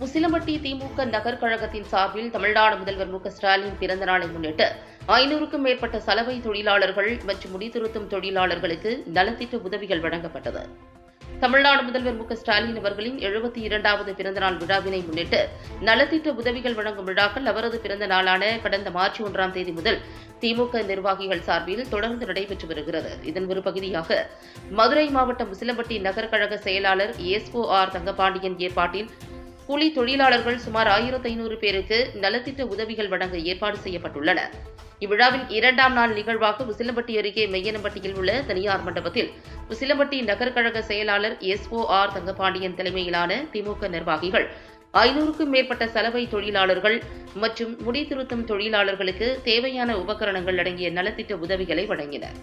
முசிலம்பட்டி திமுக நகர் கழகத்தின் சார்பில் தமிழ்நாடு முதல்வர் மு ஸ்டாலின் பிறந்த நாளை முன்னிட்டு ஐநூறுக்கும் மேற்பட்ட சலவை தொழிலாளர்கள் மற்றும் முடித்திருத்தும் தொழிலாளர்களுக்கு நலத்திட்ட உதவிகள் வழங்கப்பட்டது. தமிழ்நாடு முதல்வர் மு ஸ்டாலின் அவர்களின் எழுபத்தி இரண்டாவது பிறந்தநாள் விழாவினை முன்னிட்டு நலத்திட்ட உதவிகள் வழங்கும் விழாக்கள் அவரது பிறந்த நாளான கடந்த மார்ச் ஒன்றாம் தேதி முதல் திமுக நிர்வாகிகள் சார்பில் தொடர்ந்து நடைபெற்று வருகிறது. இதன் ஒரு பகுதியாக மதுரை மாவட்டம் முசிலம்பட்டி நகர் கழக செயலாளர் எஸ்ஓ ஆர் தங்கபாண்டியன் ஏற்பாட்டில் கூலி தொழிலாளர்கள் சுமார் ஆயிரத்தி ஐநூறு பேருக்கு நலத்திட்ட உதவிகள் வழங்க ஏற்பாடு செய்யப்பட்டுள்ளன. இவ்விழாவின் இரண்டாம் நாள் நிகழ்வாக உசிலம்பட்டி அருகே மெய்யனம்பட்டியில் உள்ள தனியார் மண்டபத்தில் உசிலம்பட்டி நகர்கழக செயலாளர் செயலாளர் ஓ ஆர் தங்கபாண்டியன் தலைமையிலான திமுக நிர்வாகிகள் ஐநூறுக்கும் மேற்பட்ட சலவை தொழிலாளர்கள் மற்றும் முடித்திருத்தும் தொழிலாளர்களுக்கு தேவையான உபகரணங்கள் அடங்கிய நலத்திட்ட உதவிகளை வழங்கினர்.